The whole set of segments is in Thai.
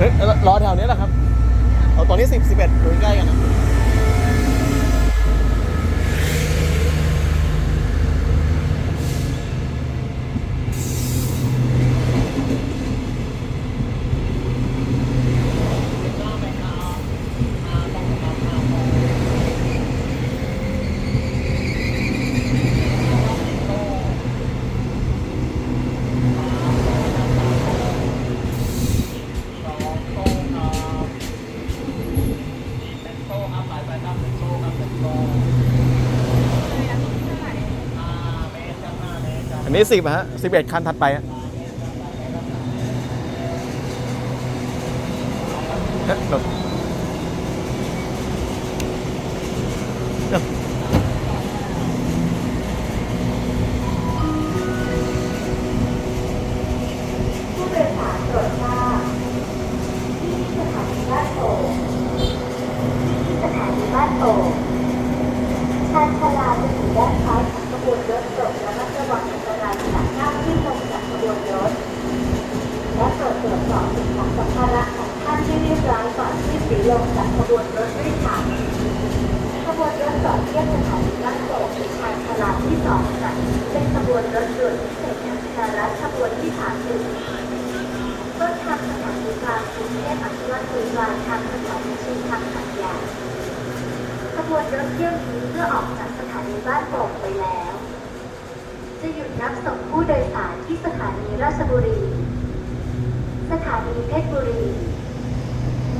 เฮ้ยรอแถวนี้แหละครับเอาตอนนี้สิบสิบเอ็ดอยู่ใกล้กันนะ อันนี้สิบฮะสิบเอ็ดคันถัดไปฮะเอ๊ะหลบ ผู้โดยสารโปรดทราบที่สถานีบ้านโป่งที่สถานีบ้านโป่งชานชาลาจะอยู่ด้านซ้ายของขบวนรถโปรดระมัดระวังอันตรายจากหน้าที่ลงจากขบวนรถ และโปรดตรวจสอบสิ่งของสัมภาระของท่านให้เรียบร้อยก่อนที่จะ ลงจากขบวนรถด้วยค่ะขบวนรถจอดเทียบสถานีบ้านโป่งชานชาลาที่สองค่ะเป็นขบวนรถด่วนพิเศษทางชารัฐขบวนที่สามสิบต้นทางสถานีกลางกรุงเทพอภิวัตรปลายทางสถานีชิงทางขันยาขบวนรถเที่ยวนี้เมื่อออกจากสถานีบ้านโป่งไปแล้ว จะหยุดรับส่งผู้โดยสารที่สถานีราชบุรี สถานีเพชรบุรี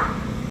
ะ